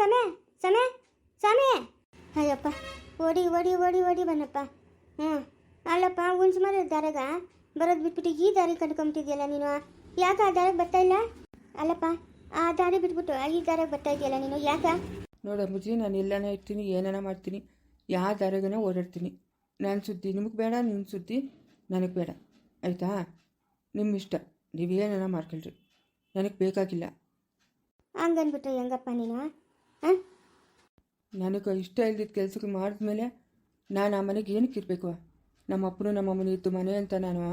ಸಮಯ ಸನೆ ಸನೆ. ಅಯ್ಯಪ್ಪ ಓಡಿ ಓಡಿ ಓಡಿ ಓಡಿ ಬನ್ನಪ್ಪ. ಹ್ಞೂ. ಅಲ್ಲಪ್ಪ ಹುಣ್ಸು ಮರ ದಾರಾಗ ಬರೋದು ಬಿಟ್ಬಿಟ್ಟು ಈ ದಾರಿ ಕಂಡ್ಕೊಂಬಿಟ್ಟಿದ್ಯಲ್ಲ ನೀನು? ಯಾಕೆ ಆ ದಾರಿಗೆ ಬರ್ತಾ ಇಲ್ಲ? ಅಲ್ಲಪ್ಪ ಆ ದಾರಿ ಬಿಟ್ಬಿಟ್ಟು ಈ ದಾರಿಗೆ ಬರ್ತಾ ಇದೆಯಲ್ಲ ನೀನು? ಯಾಕ? ನೋಡು ಮುಜಿ ನಾನು ಎಲ್ಲಾನ ಇರ್ತೀನಿ ಏನಾನ ಮಾಡ್ತೀನಿ. ಯಾವ ದಾರಿಗನ ಓಡಾಡ್ತೀನಿ. ನನ್ನ ಸುದ್ದಿ ನಿಮಗೆ ಬೇಡ ನಿಮ್ಮ ಸುದ್ದಿ ನನಗೆ ಬೇಡ. ಆಯಿತಾ? ನಿಮ್ಮ ಇಷ್ಟ. ನೀವೇನಾನ ಮಾಡ್ಕೊಳ್ರಿ. ನನಗೆ ಬೇಕಾಗಿಲ್ಲ. ಹಂಗನ್ಬಿಟ್ರೆ ಹೆಂಗಪ್ಪ ನೀನು? ನನಗೆ ಇಷ್ಟ ಇಲ್ದಿದ್ದ ಕೆಲಸಕ್ಕೆ ಮಾಡಿದ್ಮೇಲೆ ನಾನು ಆ ಮನೆಗೆ ಏನಕ್ಕೆ ಇರಬೇಕು? ನಮ್ಮ ಅಪ್ಪನು ನಮ್ಮ ಇದ್ದು ಮನೆ ಅಂತ ನಾನು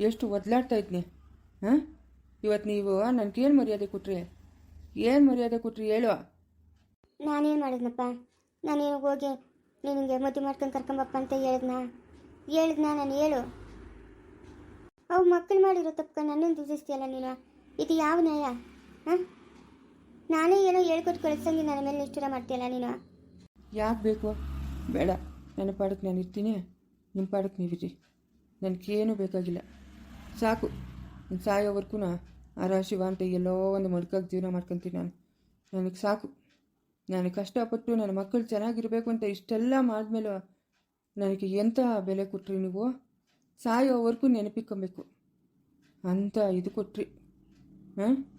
ಎಷ್ಟು ಒದ್ಲಾಡ್ತಾ ಇದ್ನಿ. ಹಾಂ? ಇವತ್ತು ನೀವು ನನಗೇನು ಮರ್ಯಾದೆ ಕೊಟ್ರಿ? ಏನು ಮರ್ಯಾದೆ ಕೊಟ್ರಿ ಹೇಳು. ನಾನೇನು ಮಾಡಿದ್ನಪ್ಪ? ನಾನೇನು ಹೋಗಿ ನಿನಗೆ ಮದುವೆ ಮಾಡ್ಕೊಂಡು ಕರ್ಕೊಂಬಪ್ಪ ಅಂತ ಹೇಳಿದ್ನಾ? ಹೇಳಿದ್ನಾ ನಾನು ಹೇಳು. ಅವು ಮಕ್ಕಳು ಮಾಡಿರೋ ತಪ್ಪ ನನ್ನನ್ನು ದೂಷಿಸ್ತೀಯಲ್ಲ ನೀನು? ಇದು ಯಾವ ನ್ಯಾಯ? ಹಾಂ? ನಾನೇ ಏನೋ ಹೇಳ್ಕೊಟ್ಟು ಕಳಿಸಂಗೆ ನನ್ನ ಮೇಲೆ ನಿಷ್ಠುರ ಮಾಡ್ತೀಯಲ್ಲ ನೀನು? ಯಾಕೆ ಬೇಕು? ಬೇಡ. ನನ್ನ ಪಾಡಕ್ಕೆ ನಾನು ಇರ್ತೀನಿ. ನಿಮ್ಮ ಪಾಡಕ್ಕೆ ನೀವಿರಿ. ನನಗೇನು ಬೇಕಾಗಿಲ್ಲ. ಸಾಕು. ನಾನು ಸಾಯೋವರೆಗೂ ಆರ ಶಿವ ಅಂತ ಎಲ್ಲೋ ಒಂದು ಮಡ್ಕಾಗಿ ಜೀವನ ಮಾಡ್ಕೊತೀನಿ ನಾನು. ನನಗೆ ಸಾಕು. ನಾನು ಕಷ್ಟಪಟ್ಟು ನನ್ನ ಮಕ್ಕಳು ಚೆನ್ನಾಗಿರಬೇಕು ಅಂತ ಇಷ್ಟೆಲ್ಲ ಮಾಡಿದ್ಮೇಲೆ ನನಗೆ ಎಂಥ ಬೆಲೆ ಕೊಟ್ರಿ ನೀವು? ಸಾಯೋವರೆಗೂ ನೆನಪಿಕ್ಕೊಬೇಕು ಅಂತ ಇದು ಕೊಟ್ರಿ. ಹಾಂ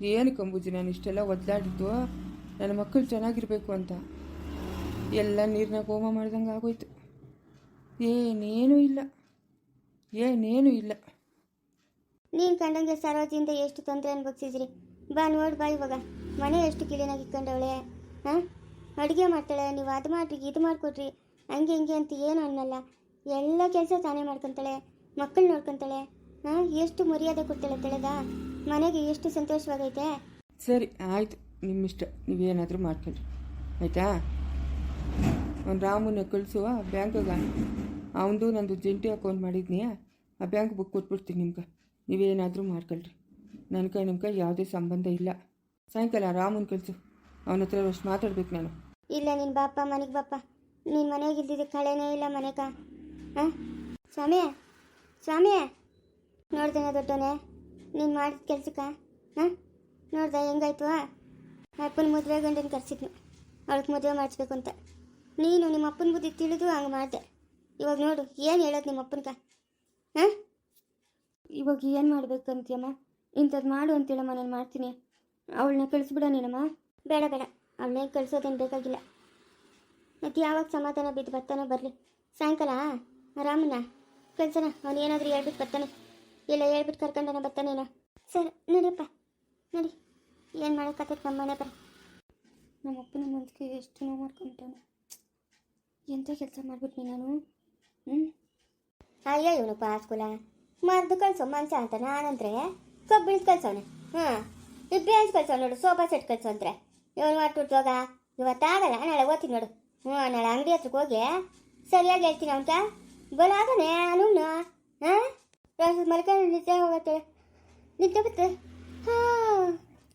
ಏನಕ್ಕೆ ಅಂಬುಜಿ ನಾನು ಇಷ್ಟೆಲ್ಲ ಒದ್ದಾಡಿದ್ದು, ನನ್ನ ಮಕ್ಕಳು ಚೆನ್ನಾಗಿರಬೇಕು ಅಂತ. ಎಲ್ಲ ನೀರಿನಾಗ ಹೋಮ ಮಾಡ್ದಂಗೆ ಆಗೋಯ್ತು. ಏನೇನೂ ಇಲ್ಲ. ಏನೇನೂ ಇಲ್ಲ. ನೀನು ಕಂಡಂಗೆ ಸರೋಜಿಯಿಂದ ಎಷ್ಟು ತೊಂದರೆ ಅನ್ಭವಿಸಿದ್ರಿ? ಬಾ ನೋಡಿ, ಬಾ ಇವಾಗ. ಮನೆ ಎಷ್ಟು ಕ್ಲೀನಾಗಿ ಇಟ್ಕೊಂಡವಳೆ ಹಾಂ? ಅಡುಗೆ ಮಾಡ್ತಾಳೆ, ನೀವು ಅದು ಮಾಡಿರಿ, ಇದು ಮಾಡಿಕೊಡ್ರಿ. ಹಂಗೆ ಹಿಂಗೆ ಅಂತ ಏನು ಅನ್ನಲ್ಲ. ಎಲ್ಲ ಕೆಲಸ ತಾನೇ ಮಾಡ್ಕೊತಾಳೆ, ಮಕ್ಕಳು ನೋಡ್ಕೊತಾಳೆ. ಹಾಂ? ಎಷ್ಟು ಮರ್ಯಾದೆ ಕೊಡ್ತಾಳೆ, ತಿಳಿದ? ಮನೆಗೆ ಎಷ್ಟು ಸಂತೋಷವಾಗೈತೆ? ಸರಿ ಆಯಿತು. ನಿಮ್ಮಿಷ್ಟ. ನೀವೇನಾದರೂ ಮಾಡ್ಕೊಳ್ರಿ. ಆಯಿತಾ? ಅವ್ನು ರಾಮನ ಕಳಿಸುವ ಬ್ಯಾಂಕಿಗೆ ಅವನದು ನಂದು ಜಂಟಿ ಅಕೌಂಟ್ ಮಾಡಿದ್ನಿ. ಆ ಬ್ಯಾಂಕ್ ಬುಕ್ ಕೊಟ್ಬಿಡ್ತೀನಿ ನಿಮ್ಗೆ. ನೀವೇನಾದರೂ ಮಾಡ್ಕೊಳ್ರಿ. ಕೈ ನಿಮ್ಗೆ ಯಾವುದೇ ಸಂಬಂಧ ಇಲ್ಲ. ಸಾಯಂಕಾಲ ರಾಮನ ಕಳಿಸು. ಅವನ ಹತ್ರ ಅಷ್ಟು ಮಾತಾಡ್ಬೇಕು ನಾನು. ಇಲ್ಲ ನಿನ್ನ ಬಾಪ ಮನೆಗೆ ಬಾಪ. ನೀನು ಮನೆಗೆ ಇಲ್ದಿದ್ದೆ ಕಳೆನೇ ಇಲ್ಲ ಮನೆಗ ಹಾಂ? ಸ್ವಾಮಿ? ಸ್ವಾಮಿ? ನೋಡ್ತೇನೆ ದೊಡ್ಡವನೇ. ನೀನು ಮಾಡಿದ ಕೆಲಸಕ್ಕ? ಹಾಂ? ನೋಡ್ದೆ ಹೆಂಗಾಯ್ತು? ಅಪ್ಪನ ಮದುವೆ ಗಂಡನ ಕರೆಸಿದ್ನು. ಅವಳಿಗೆ ಮದುವೆ ಮಾಡಿಸ್ಬೇಕು ಅಂತ. ನೀನು ನಿಮ್ಮ ಅಪ್ಪನ ಬುದ್ಧಿ ತಿಳಿದು ಹಂಗೆ ಮಾಡಿದೆ. ಇವಾಗ ನೋಡು ಏನು ಹೇಳೋದು ನಿಮ್ಮ ಅಪ್ಪನ್ಕ? ಹಾಂ? ಇವಾಗ ಏನು ಮಾಡ್ಬೇಕು ಅಂತೀಯಮ್ಮ ಇಂಥದ್ದು ಮಾಡು ಅಂತೇಳಮ್ಮ ನಾನು ಮಾಡ್ತೀನಿ. ಅವಳನ್ನ ಕಳಿಸ್ಬಿಡ ನೀನಮ್ಮ. ಬೇಡ ಬೇಡ. ಅವಳನ್ನ ಕಳಿಸೋದೇನು ಬೇಕಾಗಿಲ್ಲ. ಮತ್ತು ಯಾವಾಗ ಸಮಾಧಾನ ಬಿದ್ದು ಬರ್ತಾನೋ ಬರಲಿ. ಸಾಯಂಕಾಲ ರಾಮನ ಕಳ್ಸೋಣ ಅವನು ಏನಾದರೂ ಹೇಳ್ಬಿಟ್ಟು ಬರ್ತಾನೆ. ಇಲ್ಲ ಹೇಳ್ಬಿಟ್ಟು ಕರ್ಕೊಂಡಾನೆ ಬರ್ತಾನೇನೋ ಸರ್ ನಡಿಯಪ್ಪ ನಡಿ. ಏನು ಮಾಡೋಕ್ಕಾಗತ್ತೆ ನಮ್ಮ ಮನೆ ಬರ ನಮ್ಮ ಅಪ್ಪನ ಮನಸ್ಸಿಗೆ ಎಷ್ಟು ನೋವು ಮಾಡ್ಕೊಂತಾನೆ ಎಂಥ ಕೆಲಸ ಮಾಡಿಬಿಟ್ನಿ ನಾನು? ಹ್ಞೂ ಅಯ್ಯೋ ಇವನಪ್ಪ ಸ್ಕೂಲ ಮರ್ದು ಕಳ್ಸೋ ಮನುಷ್ಯ ಅಂತ ನಾನಂದ್ರೆ ಕಬ್ಬಿಳಿಸ್ ಕಳ್ಸೋನೆ. ಹಾಂ. ಇಬ್ಬರು ಕಳ್ಸೋ ನೋಡು ಸೋಫಾ ಸೆಟ್ ಕಳ್ಸೋ ಅಂದ್ರೆ ಇವನು ಮಾಡ್ಬಿಟ್ಟು ಹೋಗ? ಇವತ್ತಾಗಲ್ಲ ನಾಳೆ ಓದ್ತೀನಿ ನೋಡು. ಹ್ಞೂ ನಾಳೆ ಅಂಗಡಿ ಹತ್ರಕ್ಕೆ ಹೋಗಿ ಸರಿಯಾಗಿ ಹೇಳ್ತೀನಿ ಅವನ್ಕ. ಬಲಾಗನೆ ಅನು ಹಾಂ? ರಾತ್ರಿ ಮಲ್ಕೊಂಡು ನಿದ್ದೆ ಹೋಗತ್ತೆ? ನಿದ್ದೆ ಬತ್ತೆ? ಹಾಂ,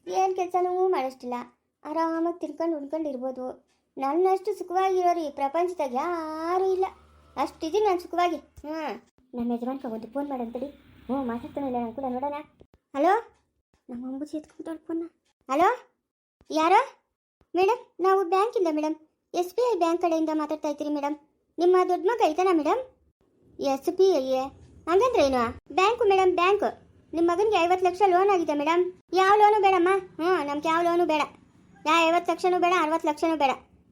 ಏನು ಕೆಲಸನೂ ಮಾಡೋಷ್ಟಿಲ್ಲ ಆರಾಮಾಗಿ ತಿನ್ಕೊಂಡು ಉಣ್ಕೊಂಡು ಇರ್ಬೋದು. ನನ್ನಷ್ಟು ಸುಖವಾಗಿರೋರು ಈ ಪ್ರಪಂಚದಾಗ ಯಾರೂ ಇಲ್ಲ. ಅಷ್ಟಿದ್ದೀನಿ ನಾನು ಸುಖವಾಗಿ. ಹಾಂ ನಮ್ಮ ಯಜಮಾನ್ಕ ಒಂದು ಫೋನ್ ಮಾಡಂತಡಿ ಹ್ಞೂ ಮಾತಾಡ್ತಾನೆ ಇಲ್ಲ, ನಾನು ಕೂಡ ನೋಡೋಣ. ಹಲೋ? ನಮ್ಮ ಅಂಬುಜಿ ಎತ್ಕೊಂಡ್ರು ಫೋನ್ನ ಹಲೋ? ಯಾರೋ? ಮೇಡಮ್ ನಾವು ಬ್ಯಾಂಕಿಂದ madam S B I bank ಕಡೆಯಿಂದ ಮಾತಾಡ್ತಾ ಇದ್ದೀರಿ ಮೇಡಮ್ ನಿಮ್ಮ ದೊಡ್ಡ ಮಗ ಐತಾನಾ ಮೇಡಮ್ ಎಸ್ ಬಿ ಐ ಹಂಗಂದ್ರೆ ಏನು? Bank madam, bank. ನಿಮ್ಮ ಮಗನಿಗೆ ಐವತ್ತು ಲಕ್ಷ ಲೋನ್ ಆಗಿದೆ ಮೇಡಮ್. ಯಾವ ಲೋನು ಬೇಡಮ್ಮ? ಹ್ಞೂ, ನಮ್ಗೆ ಯಾವ ಲೋನು ಬೇಡ. ಯಾ ಐವತ್ತು ಲಕ್ಷನೂ ಬೇಡ, ಅರವತ್ತು ಲಕ್ಷನೂ ಬೇಡ.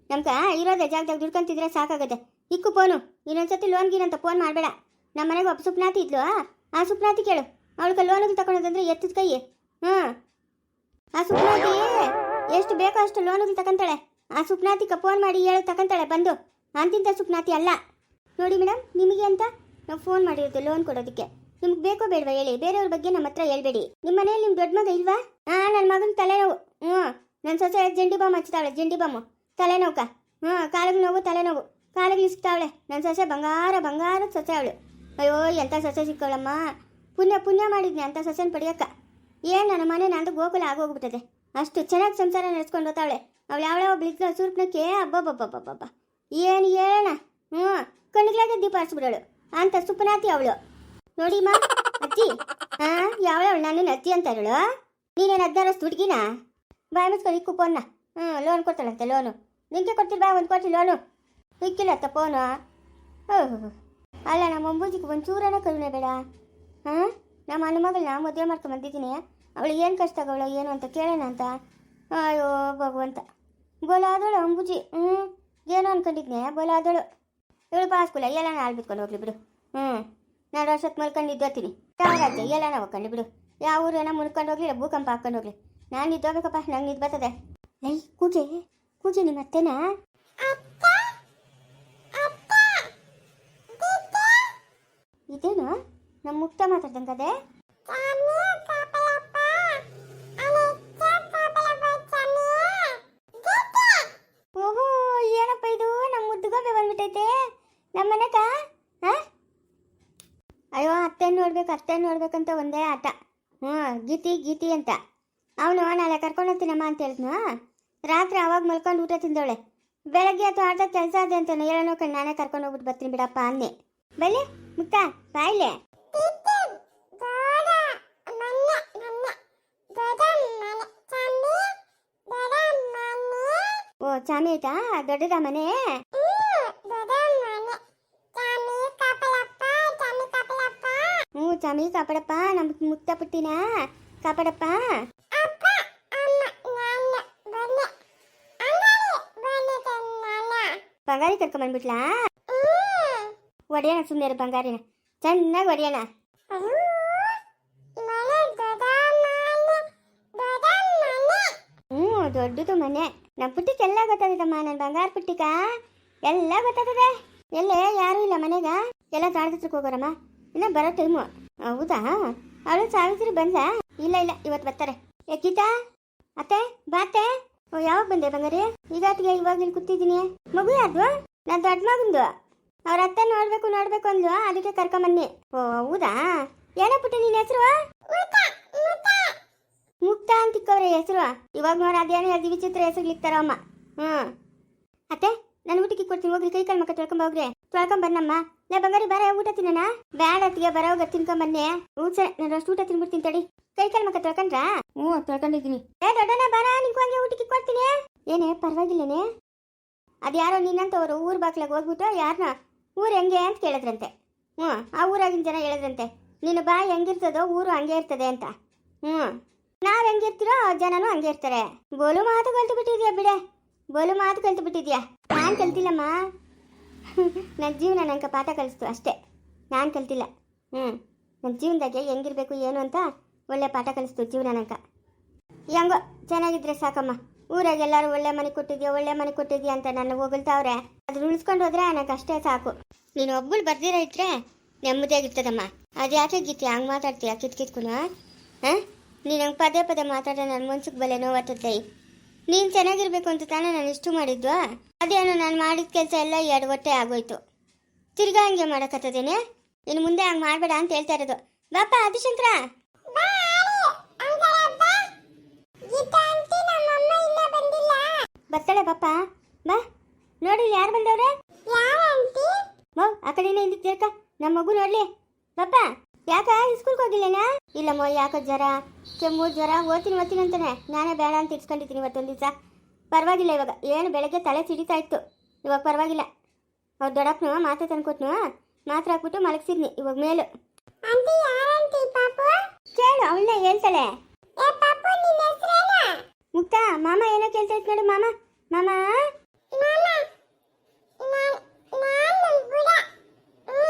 ನಮ್ಗೆ ಇರೋದೇ ಜಾಗದಾಗ ದುಡ್ಕೊಂತಿದ್ರೆ ಸಾಕಾಗುತ್ತೆ. ಇಕ್ಕು ಫೋನು. ಇನ್ನೊಂದ್ಸತಿ ಲೋನ್ ಗೀನಂತ ಫೋನ್ ಮಾಡಬೇಡ. ನಮ್ಮ ಮನೆಗೆ ಒಬ್ಬ ಸುಪ್ನಾತಿ ಇದ್ಲು. ಆ ಸುಪ್ನಾತಿ ಕೇಳು. ಅವಳಿಗೆ ಲೋನಿಗೆ ತಗೊಳೋದಂದ್ರೆ ಎತ್ತದ ಕೈ. ಹ್ಞೂ. ಆ ಸುಪ್ನಾತಿ, ಎಷ್ಟು ಬೇಕೋ ಅಷ್ಟು ಲೋನಿಗೆ ತಗೊಂತಾಳೆ ಆ ಸುಪ್ನಾತಿಗೆ ಫೋನ್ ಮಾಡಿ ಹೇಳಿ ತಗೊಂತಾಳೆ ಬಂದು. ಅಂತಿಂತ ಸುಪ್ನಾತಿ ಅಲ್ಲ. ನೋಡಿ ಮೇಡಮ್, ನಿಮಗೆ ಅಂತ ನಾವು ಫೋನ್ ಮಾಡಿರೋದು ಲೋನ್ ಕೊಡೋದಕ್ಕೆ. ನಿಮ್ಗೆ ಬೇಕೋ ಬೇಡವಾ ಹೇಳಿ? ಬೇರೆಯವ್ರ ಬಗ್ಗೆ ನಮ್ಮ ಹತ್ರ ಹೇಳ್ಬೇಡಿ. ನಿಮ್ಮ ಮನೇಲಿ ನಿಮ್ಮ ದೊಡ್ಡ ಮಗ ಇಲ್ವಾ? ಹಾ ನನ್ನ ಮಗನ ತಲೆನೋವು. ಹ್ಞೂ. ನನ್ನ ಸೊಸೆ ಜಂಡಿ ಬಾಂಬ್ ಹಚ್ತಾವಳೆ ಜಂಡಿ ಬಾಂಬು. ತಲೆನೋವುಕ. ಹ್ಞೂ, ಕಾಲಿಗೆ ನೋವು, ತಲೆನೋವು. ಕಾಲಿಗೆ ಇಸ್ತಾವಳೆ ನನ್ನ ಸೊಸೆ ಬಂಗಾರ ಬಂಗಾರದ ಸೊಸೆ ಅವಳು. ಅಯ್ಯೋ ಎಂಥ ಸೊಸೆ ಸಿಕ್ಕವಳಮ್ಮ ಪುಣ್ಯ ಪುಣ್ಯ ಮಾಡಿದ್ನಿ ಅಂಥ ಸೊಸೆನ ಪಡಿಯಕ್ಕ. ಏನು ನನ್ನ ಮನೆ ನಂದು ಗೋಕುಲ ಆಗೋಗ್ಬಿಟ್ಟದೆ. ಅಷ್ಟು ಚೆನ್ನಾಗಿ ಸಂಸಾರ ನಡೆಸ್ಕೊಂಡು ಹೋಗ್ತಾವಳೆ ಅವಳು ಯಾವಳ ಒಬ್ಳಿದ್ಲ ಸೂರ್ಪನಕ್ಕೆ ಅಬ್ಬಬ್ಬಬ್ಬಬ್ಬಬ್ಬ. ಏನು ಹೇಳೋಣ? ಹ್ಞೂ. ಕಣ್ಣಿಗ್ಲಾಗೆ ದೀಪ ಹರಿಸ್ಬಿಡೋಳು. ಅಂತ ಸುಪ್ಪನಾತಿ ಅವಳು. ನೋಡಿ ಮಾ, ಅಜ್ಜಿ. ಹಾಂ ಯಾವಳವಳು ನಾನು ಅಜ್ಜಿ ಅಂತ ಹೇಳು? ನೀನೇನು ಹದಿನಾರಷ್ಟು ಹುಡುಗಿನ? ಬಾಯ್ ಮುಚ್ಕೊಂಡು ಇಕ್ಕು ಫೋನ್ನ ಹ್ಞೂ ಲೋನ್ ಕೊಡ್ತಾಳಂತೆ ಲೋನು ನಿಂಗೆ ಕೊಡ್ತಿಲ್ವಾ ಒಂದು ಕೊಟ್ಟಿ ಲೋನು ಇಕ್ಕಿಲ್ಲತ್ತ ಫೋನು ಓಹ್, ಅಲ್ಲ, ನಮ್ಮ ಅಂಬೂಜಿಗೆ ಒಂದು ಚೂರನ ಕರುಣೆ ಬೇಡ. ಹಾಂ ನಮ್ಮ ಅಣ್ಣ ಮಗಳನ್ನ ಮದುವೆ ಮಾಡ್ಕೊಂಡು ಬಂದಿದ್ದೀನಿ. ಅವಳು ಏನು ಕಷ್ಟ ಅವಳು ಏನು ಅಂತ ಕೇಳೋಣ ಅಂತ. ಅಯ್ಯೋ, ಭಗವಂತ. ಬೋಲಾದಳು ಅಂಬೂಜಿ. ಹ್ಞೂ ಏನು ಅನ್ಕೊಂಡಿದ್ನೆ ಬೋಲಾದಳು ಇವಳು ಪಾಸ್ಕುಲ ಎಲ್ಲ ನಾನು ಬಿತ್ಕೊಂಡು ಹೋಗ್ಲಿ ಬಿಡು. ಹ್ಞೂ ನಾನು ವರ್ಷಕ್ಕೆ ಮಲ್ಕೊಂಡಿದ್ದೋತೀನಿ ಯಾವ್ದಾಯ್ತು ಎಲ್ಲ ನಾವು ಹೋಗ್ಕೊಂಡು ಬಿಡು. ಯಾವ ಊರೇನ ಮುನ್ಕೊಂಡು ಹೋಗ್ಲಿ ಭೂಕಂಪ ಹಾಕೊಂಡು ಹೋಗ್ಲಿ. ನಾನು ನಿದ್ದೋಗಬೇಕಪ್ಪ ನಂಗೆ ನಿದ್ದು ಬರ್ತದೆ. ಲೈ ಕೂಜೆ ಕೂಜೆ ನಿಮ್ಮ ಅತ್ತೆನಾ? ಇದೇನು? ನಮ್ಮ ಮುಕ್ತ ಮಾತಾಡ್ದಂಗದೆ ಓಹೋ ಏನಪ್ಪ ಇದು ನಮ್ಮ ಮುದ್ದುಗೋಬೆ ಬಂದ್ಬಿಟ್ಟೈತೆ ನಮ್ಮ ಮನೆಗ ಹಾಂ ಅಯ್ಯೋ ಅತ್ತೆ ನೋಡ್ಬೇಕು, ಅತ್ತೆ ನೋಡ್ಬೇಕಂತ ಒಂದೇ ಆಟ. ಹ್ಞೂ, ಗೀತಿ ಗೀತಿ ಅಂತ. ಅವನು, ನಾಳೆ ಕರ್ಕೊಂಡು ಹೋಗ್ತೀನಮ್ಮ ಅಂತ ಹೇಳಿದ್ನು? ರಾತ್ರಿ ಅವಾಗ ಮಲ್ಕೊಂಡು ಊಟ ತಿಂದವಳೆ. ಬೆಳಗ್ಗೆ ಅಥವಾ ಆಟ ಕೆಲಸ ಅದೇ ಅಂತ ಹೇಳೋ ಕಣ್ ನಾನೇ ಕರ್ಕೊಂಡು ಹೋಗ್ಬಿಟ್ಟು ಬರ್ತೀನಿ ಬಿಡಪ್ಪ ಅನ್ನೆ ಬಲ್ಲಿ ಮುಕ್ತ, ಬಾಯ್ಲೆ. ಓ, ಚಾಮಿ ಆಯ್ತಾ ದೊಡ್ಡದ ಮನೆ? ಹ್ಞೂ ಚಾಮಿ ಕಾಪಾಡಪ್ಪ ನಮ್ಮ ಮುಕ್ತ ಪುಟ್ಟಿನ ಕಾಪಾಡಪ್ಪ ಬಂಗಾರಿ ಕರ್ಕೊಂಡ್ ಬಂದ್ಬಿಟ್ಲಾ ಒಡೆಯೋಣ ಸುಮ್ಮನೆ ಬಂಗಾರಿನ ಚೆನ್ನಾಗಿ ಒಡೆಯೋಣ ಹ್ಞೂ ದೊಡ್ಡದು ಮನೆ ನಮ್ಮ ಪುಟ್ಟಿಗೆಲ್ಲ ಗೊತ್ತಾಗದಮ್ಮ ನನ್ನ ಬಂಗಾರ ಪುಟ್ಟಿಕ ಎಲ್ಲ ಗೊತ್ತಾಗದೆ ಎಲ್ಲೇ ಯಾರೂ ಇಲ್ಲ ಮನೆಗ ಎಲ್ಲ ತಾಳ್ದತ್ರಕ್ಕೆ ಹೋಗೋರಮ್ಮ ಇನ್ನ ಬರೋ ಟೈಮು ಹೌದಾ? ಅವಳು ಸಾವಿತ್ರಿ ಬಂದ ಇಲ್ಲ ಇಲ್ಲ, ಇವತ್ತು ಬರ್ತಾರೆ. ಗೀತಾ? ಅತ್ತೆ ಬಾತೆ ಓ, ಯಾವಾಗ ಬಂದೆ ಬಂಗಾರಿ? ಈಗಾಟಿಗೆ ಇವಾಗ ಇಲ್ಲಿ ಕೂತಿದ್ದೀನಿ. ಮಗು ಯಾರ್ದು ನನ್ನ ದೊಡ್ಡ ಮಗಂದು. ಅವ್ರ ಅತ್ತೆ ನೋಡ್ಬೇಕು ನೋಡ್ಬೇಕು ಅಂದ್ಲು. ಅದಕ್ಕೆ ಕರ್ಕೊಂಬನ್ನಿ. ಓ, ಹೌದಾ? ಏನೋ ಪುಟ್ಟ ನಿನ್ನ ಹೆಸರು? ಮುಕ್ತ ಅಂತಿಕ್ಕವ್ರೆ ಹೆಸರು. ಇವಾಗ ನೋಡಿ, ಅದೇನೋ ಹೇಳ್ದಿ ವಿಚಿತ್ರ ಹೆಸರು ಅಮ್ಮ. ಹ್ಞೂ ಅತ್ತೆ, ನಾನು ಊಟಕ್ಕೆ ಕೊಡ್ತೀನಿ. ಹೋಗ್ರಿ, ಕೈ ಕಾಲು ಮಕ್ಕ ತೊಳ್ಕೊಂಡ್ ಹೋಗ್ರಿ ಲೇ ಬಂಗಾರಿ ಬರ ಊಟ ತಿನ್ನೋಣ? ಬ್ಯಾಡ ಅತ್ತಿಗೆ ಬರೋಗ ತಿನ್ಕೊಂಡ್ ಬನ್ನಿ ಹ್ಞೂ ಸರಿ ನಾನು ಅಷ್ಟು ಊಟ ತಿನ್ಬಿಡ್ತೀನಿ ತಡಿ. ಕೈ ಕಾಲು ಮಕ್ಕ ತೊಳ್ಕೊಂಡ್ರಾ? ಹ್ಞೂ ತೊಳ್ಕೊಂಡಿದ್ದೀನಿ. ಏ ದೊಡ್ಡನ ಬರ ನಿಂಗೆ ಹಂಗೆ ಊಟಕ್ಕೆ ಕೊಡ್ತೀನಿ? ಏನೇ ಪರವಾಗಿಲ್ಲನೇ? ಅದ್ಯಾರೋ ನಿನ್ನಂತವರು ಊರ್ ಬಾಗ್ಲಾಗ ಹೋಗ್ಬಿಟ್ಟು ಯಾರನ್ನ ಊರು ಹೆಂಗೆ ಅಂತ ಕೇಳಿದ್ರಂತೆ. ಹ್ಞೂ ಆ ಊರಾಗಿನ ಜನ ಹೇಳಿದ್ರಂತೆ. ನಿನ್ನ ಬಾಯಿ ಹೆಂಗಿರ್ತದೋ ಊರು ಹಂಗೆ ಇರ್ತದೆ ಅಂತ. ಹ್ಞೂ. ಹೆಂಗೆ ಹೆಂಗಿರ್ತೀರೋ ಜನನೂ ಹಂಗೆ ಇರ್ತಾರೆ. ಬೋಲು ಮಾತು ಕಲ್ತು ಬಿಟ್ಟಿದ್ಯಾ ಬಿಡೆ? ಬೋಲು ಮಾತು ಕಲ್ತು ಬಿಟ್ಟಿದ್ಯಾ ನಾನು ಕಲ್ತಿಲ್ಲಮ್ಮ. ನನ್ನ ಜೀವನ ನನಗೆ ಪಾಠ ಕಲಿಸ್ತು ಅಷ್ಟೇ. ನಾನು ಕಲ್ತಿಲ್ಲ. ಹ್ಞೂ ನನ್ನ ಜೀವನದಾಗೆ ಹೆಂಗಿರಬೇಕು ಏನು ಅಂತ ಒಳ್ಳೆ ಪಾಠ ಕಲಿಸ್ತು ಜೀವನ ನನಗ ಹೆಂಗೋ, ಚೆನ್ನಾಗಿದ್ರೆ ಸಾಕಮ್ಮ. ಊರಾಗ ಎಲ್ಲರೂ ಒಳ್ಳೆ ಮನೆ ಕೊಟ್ಟಿದ್ಯಾ, ಒಳ್ಳೆ ಮನೆ ಕೊಟ್ಟಿದ್ಯಾ ಅಂತ ನನ್ನ ಹೊಗಳ್ತಾವ್ರೆ. ಅದ್ರ ಉಳಿಸ್ಕೊಂಡು ಹೋದ್ರೆ ನನಗೆ ಅಷ್ಟೇ ಸಾಕು. ನೀನು ಒಬ್ಬಳು ಬರ್ದಿರ ಇದ್ರೆ ನೆಮ್ಮದಿಯಾಗಿರ್ತದಮ್ಮ. ಅದು ಯಾಕೆ ಗೀತಿ ಹಂಗೆ ಮಾತಾಡ್ತೀಯ ಕಿತ್ ಕಿತ್ಕೊನ ಹಾಂ? ನೀನು ಹಂಗೆ ಪದೇ ಪದೇ ಮಾತಾಡೋ ನನ್ನ ಮನ್ಸಿಗೆ ಬಲೆ ನೋವತ್ತೈ ನೀನು ಚೆನ್ನಾಗಿರ್ಬೇಕು ಅಂತ ತಾನೇ ನಾನು ಇಷ್ಟು ಮಾಡಿದ್ವಾ ಅದೇನೋ ನಾನು ಮಾಡಿದ ಕೆಲಸ ಎಲ್ಲ ಎರಡು ಹೊಟ್ಟೆ ಆಗೋಯ್ತು. ತಿರ್ಗಾ ಹಂಗೆ ಮಾಡಕತ್ತದೇನೆ? ಇನ್ನು ಮುಂದೆ ಹಂಗೆ ಮಾಡಬೇಡ ಅಂತ ಹೇಳ್ತಾ ಇರೋದು. ಬಾಪ ಆದಿಶಂಕರ. ಬರ್ತಾಳೆ ಪಾಪ. ಬಾ. ನೋಡಿ ಯಾರು ಬಂದವ್ರೆ? ಆ ಕಡೆನೇ ಹಿಂದಿರ್ಕ ನಮ್ಮ ಮಗು ನೋಡ್ಲಿ. ಬಾಪ ಯಾಕ? ಸ್ಕೂಲ್ಗೆ ಹೋಗಿಲ್ಲೇನಾ? ಇಲ್ಲಮ್ಮ ಯಾಕೋ ಜ್ವರ? ಕೆಮ್ಮು ಜ್ವರ ಓದ್ತೀನಿ ಓದ್ತೀನಿ ಅಂತಾನೆ. ನಾನೇ ಬೇಡ ಅಂತ ಇಟ್ಕೊಂಡಿದ್ದೀನಿ ಇವತ್ತೊಂದು ದಿವಸ ಪರವಾಗಿಲ್ಲ ಇವಾಗ. ಏನು ಬೆಳಗ್ಗೆ ತಲೆ ಸಿಡಿತಾ ಇತ್ತು. ಇವಾಗ ಪರವಾಗಿಲ್ಲ. ಅವ್ರು ದೊಡ್ಡಪ್ಪನು ಮಾತ್ರೆ ತಂದ್ಕೊಟ್ನು. ಮಾತ್ರೆ ಹಾಕ್ಬಿಟ್ಟು ಮಲಗಿಸಿದ್ನಿ ಇವಾಗ ಮೇಲು. ಕೇಳು ಅವಳನ್ನ ಹೇಳ್ತಾಳೆ. ಮುಕ್ತ ಮಾಮ ಏನೋ ಕೇಳ್ತಾ ಇತ್ತು ನೋಡು ಮಾಮ. ಮಾಮ? ಹ್ಞೂ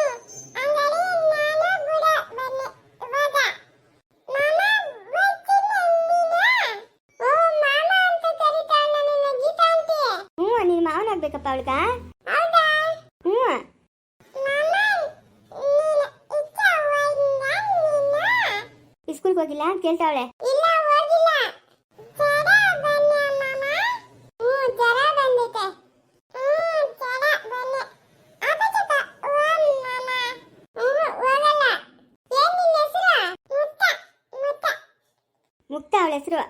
ಮಾವನಾಗ್ಬೇಕಪ್ಪ ಅವಳ್ಗ ಹ್ಞೂ ಸ್ಕೂಲ್ಗೆ ಹೋಗಿಲ್ಲ? ಅಂತ ಕೇಳ್ತಾವಳೆ ಮುಕ್ತ ಅವಳ ಹೆಸರು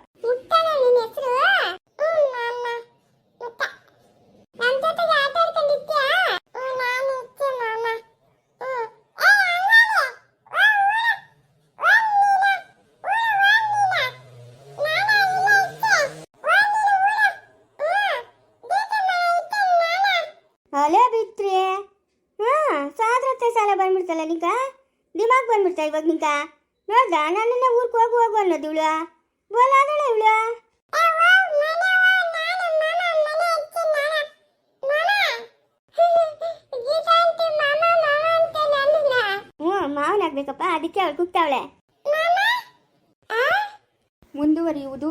ಬಲೆ ಬಿತ್ರಿ ಹಾಂ ಸಾದ್ರತೆ ಸಾಲ ಬಂದ್ಬಿಡ್ತಲ್ಲ ನಿಂಕ ದಿಮಾಗ್ ಬಂದ್ಬಿಡ್ತಾ ಇವಾಗ ನಿಂಕ ನೋಡ್ದ ನನ್ನನ್ನ ಊರ್ಗೆ ಹೋಗು ಹೋಗು ಅನ್ನೋದು ಇವಳು. ಬೋಲಾದಳ ಇವಳು. ಮಾವನಾಗ್ಬೇಕಪ್ಪ ಅದಕ್ಕೆ ಅವಳು ಕೂಗ್ತಾವಳೆ. ಮುಂದುವರಿಯುವುದು